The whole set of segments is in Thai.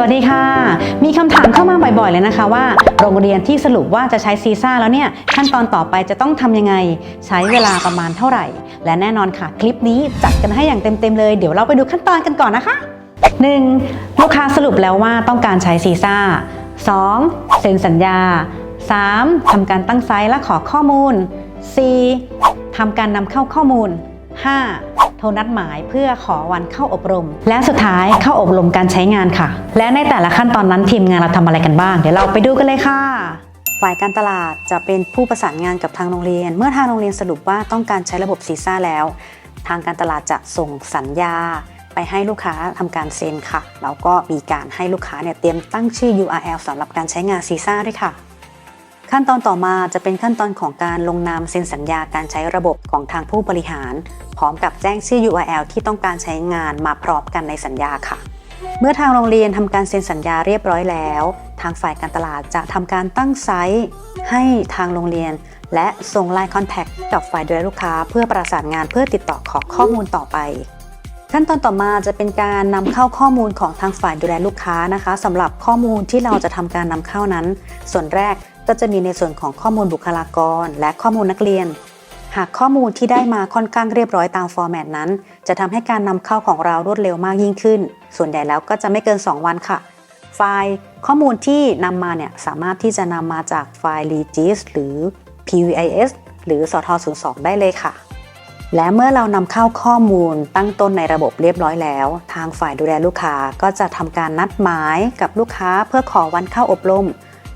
สวัสดีค่ะ มีคำถามเข้ามาบ่อยๆเลยนะคะว่า โรงเรียนที่สรุปว่าจะใช้ซีซ่าแล้วเนี่ยขั้นตอนต่อไปจะต้องทำยังไง ใช้เวลาประมาณเท่าไหร่ และแน่นอนค่ะ คลิปนี้จัดกันให้อย่างเต็มๆเลย เดี๋ยวเราไปดูขั้นตอนกันก่อนนะคะ 1. ลูกค้าสรุปแล้วว่าต้องการใช้ซีซ่า 2. เซ็นสัญญา 3. ทำการตั้งไซต์และขอข้อมูล 4. ทำการนำเข้าข้อมูล 5. โทรนัดหมายเพื่อขอวันเข้าอบรม และสุดท้ายเข้าอบรมการใช้งานค่ะ และในแต่ละขั้นตอนนั้นทีมงานเราทำอะไรกันบ้าง เดี๋ยวเราไปดูกันเลยค่ะฝ่ายการตลาดจะเป็นผู้ประสานงานกับทางโรงเรียน เมื่อทางโรงเรียนสรุปว่าต้องการใช้ระบบซีซ่าแล้ว ทางการตลาดจะส่งสัญญา ไปให้ลูกค้าทำการเซ็นค่ะ แล้วก็มีการให้ลูกค้าเนี่ยเตรียมตั้งชื่อ URL สำหรับการใช้งานซีซ่าด้วยค่ะ ขั้นตอนต่อมาจะเป็นขั้นตอนของการลงนามเซ็นสัญญาการใช้ระบบของทางผู้บริหาร พร้อมกับแจ้งชื่อ URL ที่ต้องการใช้งานมาพร้อมกันในสัญญาค่ะ เมื่อทางโรงเรียนทำการเซ็นสัญญาเรียบร้อยแล้ว ทางฝ่ายการตลาดจะทำการตั้งไซต์ ให้ทางโรงเรียน และส่งไลน์คอนแทคกับฝ่ายดูแลลูกค้า เพื่อประสานงานเพื่อติดต่อขอข้อมูลต่อไปขั้นตอนต่อมาจะเป็นการนำเข้าข้อมูลของทางฝ่ายดูแลลูกค้านะคะสำหรับข้อมูลที่เราจะทำการนำเข้านั้น ส่วนแรก ก็จะมีในส่วนของข้อมูลบุคลากร และข้อมูลนักเรียน หากข้อมูลที่ได้มาค่อนข้างเรียบร้อยตามฟอร์แมตนั้น จะทำให้การนำเข้าของเรารวดเร็วมากยิ่งขึ้น ส่วนใหญ่แล้วก็จะไม่เกิน 2 วันค่ะ ไฟล์ข้อมูลที่นำมาเนี่ยสามารถที่จะนำมาจากไฟล์ regis หรือ pvis หรือสท02ได้เลยค่ะและเมื่อเรานำเข้าข้อมูลตั้งต้นในระบบเรียบร้อยแล้ว ทางฝ่ายดูแลลูกค้าก็จะทำการนัดหมายกับลูกค้าเพื่อขอวันเข้าอบรม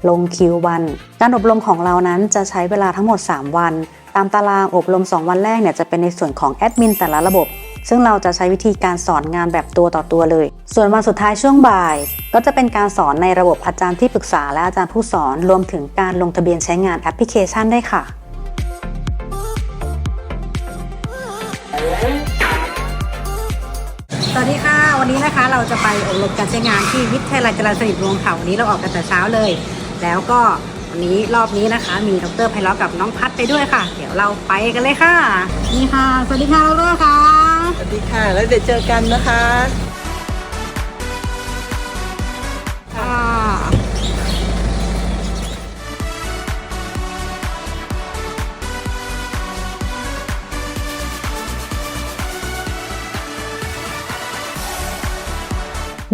ลงคิววัน การอบรมของเรานั้นจะใช้เวลาทั้งหมด 3 วัน ตามตารางอบรม 2 วันแรกเนี่ยจะเป็นในส่วนของแอดมินแต่ละระบบ ซึ่งเราจะใช้วิธีการสอนงานแบบตัวต่อตัวเลย ส่วนวันสุดท้ายช่วงบ่าย ก็จะเป็นการสอนในระบบอาจารย์ที่ปรึกษาและอาจารย์ผู้สอนรวมถึงการลงทะเบียนใช้งานแอปพลิเคชันได้ค่ะสวัสดีค่ะ วันนี้นะคะเราจะไปอบรมการใช้งานที่วิทยาลัยจรัญสนิทวงศ์ค่ะวันนี้เราออกกันแต่เช้าเลย แล้วก็วันนี้รอบนี้นะคะ มีดรไพเราะกับน้องพัดไปด้วยค่ะ เดี๋ยวเราไปกันเลยค่ะ นี่ค่ะ สวัสดีค่ะดรค่ะ สวัสดีค่ะ แล้วเดี๋ยวเจอกันนะคะ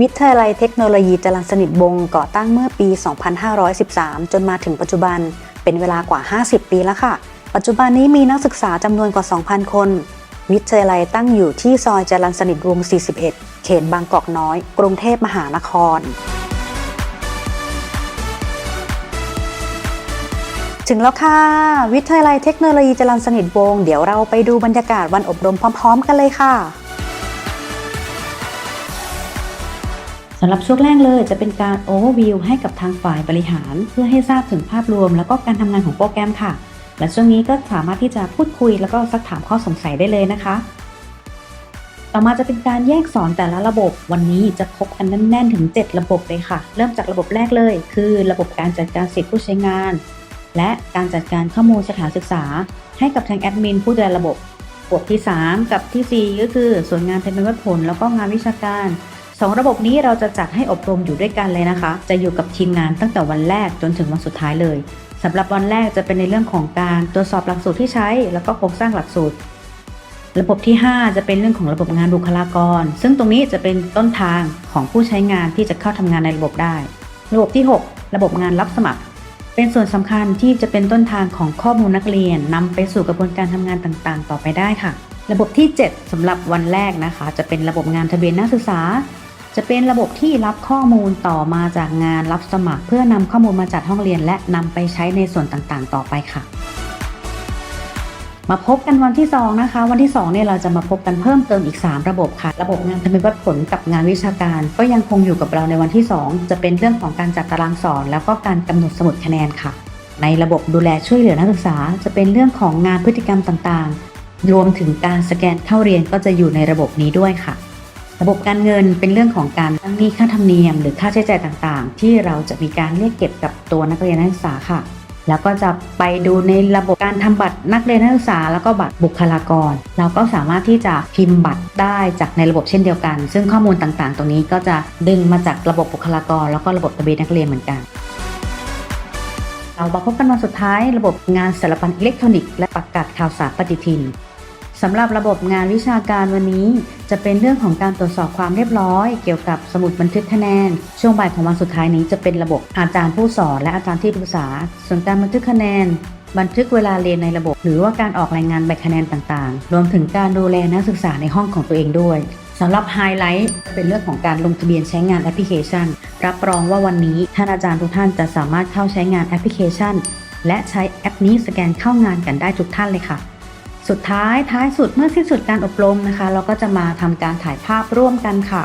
วิทยาลัยเทคโนโลยีจรัญสนิทวงศ์ก่อตั้งเมื่อปี 2513 จนมาถึงปัจจุบัน เป็นเวลากว่า 50 ปีแล้วค่ะ ปัจจุบันนี้มีนักศึกษาจำนวนกว่า 2,000 คน วิทยาลัยตั้งอยู่ที่ซอยจรัญสนิทวงศ์ 41 เขตบางกอกน้อย กรุงเทพมหานคร ถึงแล้วค่ะ วิทยาลัยเทคโนโลยีจรัญสนิทวงศ์ เดี๋ยวเราไปดูบรรยากาศวันอบรมพร้อม ๆ กันเลยค่ะ สำหรับช่วงแรกเลยจะเป็นการ Overview ให้กับทางฝ่ายบริหาร เพื่อให้ทราบถึงภาพรวม แล้วก็การทำงานของโปรแกรมค่ะ และช่วงนี้ก็สามารถที่จะพูดคุย แล้วก็ซักถามข้อสงสัยได้เลยนะคะ ต่อมาจะเป็นการแยกสอนแต่ละระบบ วันนี้จะพบกันแน่นๆถึง 7 ระบบเลยค่ะ เริ่มจากระบบแรกเลย คือระบบการจัดการสิทธิผู้ใช้งาน และการจัดการข้อมูลสถานศึกษา ให้กับทางแอดมินผู้ดูแลระบบ ระบบที่ 3 กับทีสี่4 ก็คือส่วนงานทะเบียนวัดผล แล้วก็งานวิชาการ สองระบบนี้เราจะจัดให้อบรมอยู่ด้วยกันเลยนะคะ จะอยู่กับทีมงานตั้งแต่วันแรกจนถึงวันสุดท้ายเลยสำหรับวันแรกจะเป็นในเรื่องของการตรวจสอบหลักสูตรที่ใช้ แล้วก็โครงสร้างหลักสูตร ระบบที่ 5 จะเป็นเรื่องของระบบงานบุคลากร ซึ่งตรงนี้จะเป็นต้นทางของผู้ใช้งานที่จะเข้าทำงานในระบบได้ ระบบที่ 6 ระบบงานรับสมัคร เป็นส่วนสำคัญที่จะเป็นต้นทางของข้อมูลนักเรียนนำไปสู่กระบวนการทำงานต่างๆ ต่อไปได้ค่ะ ระบบที่ 7สำหรับวันแรกนะคะ จะเป็นระบบงานทะเบียนนักศึกษา จะเป็นระบบที่รับข้อมูลต่อมาจากงานรับสมัคร เพื่อนำข้อมูลมาจัดห้องเรียน และนำไปใช้ในส่วนต่างๆ ต่อไปค่ะ มาพบกันวันที่ 2 นะคะ วันที่2เนี่ยเราจะมาพบกันเพิ่มเติมอีก 3 ระบบค่ะ ระบบงานทะเบียนวัดผลกับงานวิชาการ ก็ยังคงอยู่กับเราในวันที่ 2 จะเป็นเรื่องของการจัดตารางสอน แล้วก็การกำหนดสมุดคะแนนค่ะ ในระบบดูแลช่วยเหลือนักศึกษา จะเป็นเรื่องของงานพฤติกรรมต่างๆ รวมถึงการสแกนเข้าเรียนก็จะอยู่ในระบบนี้ด้วยค่ะ ระบบการเงินเป็นเรื่องของการตั้งหนี้ค่าธรรมเนียม หรือค่าใช้จ่ายต่างๆ ที่เราจะมีการเรียกเก็บกับตัวนักเรียนนักศึกษาค่ะ แล้วก็จะไปดูในระบบการทำบัตรนักเรียนนักศึกษา แล้วก็บัตรบุคลากร เราก็สามารถที่จะพิมพ์บัตรได้จากในระบบเช่นเดียวกัน ซึ่งข้อมูลต่างๆ ตรงนี้ก็จะดึงมาจากระบบบุคลากร แล้วก็ระบบทะเบียนนักเรียนเหมือนกันเรามาพบกันวันสุดท้ายระบบงานสารพันอิเล็กทรอนิกส์และประกาศข่าวสารปฏิทิน สำหรับระบบงานวิชาการวันนี้ จะเป็นเรื่องของการตรวจสอบความเรียบร้อย เกี่ยวกับสมุดบันทึกคะแนน ช่วงบ่ายของวันสุดท้ายนี้จะเป็นระบบอาจารย์ผู้สอนและอาจารย์ที่ปรึกษา ส่วนการบันทึกคะแนน บันทึกเวลาเรียนในระบบ หรือว่าการออกรายงานใบคะแนนต่างๆ รวมถึงการดูแลนักศึกษาในห้องของตัวเองด้วยสำหรับไฮไลท์เป็นเรื่องของการลงทะเบียนใช้งานแอปพลิเคชัน รับรองว่าวันนี้ท่านอาจารย์ทุกท่านจะสามารถเข้าใช้งานแอปพลิเคชัน และใช้แอปนี้สแกนเข้างานกันได้ทุกท่านเลยค่ะ สุดท้ายท้ายสุดเมื่อสิ้นสุดการอบรมนะคะ เราก็จะมาทำการถ่ายภาพร่วมกันค่ะ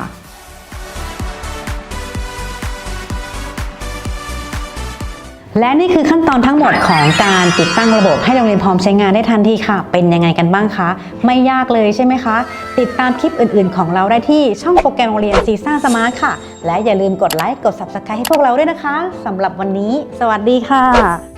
และนี่คือขั้นตอนทั้งหมดของการติดตั้งระบบให้โรงเรียนพร้อมใช้งานได้ทันทีค่ะ เป็นยังไงกันบ้างคะ ไม่ยากเลยใช่ไหมคะ ติดตามคลิปอื่นๆ ของเราได้ที่ช่องโปรแกรมโรงเรียนซีซ่าสมาร์ทค่ะ และอย่าลืมกดไลค์กด Subscribe ให้พวกเราด้วยนะคะสำหรับวันนี้ สวัสดีค่ะ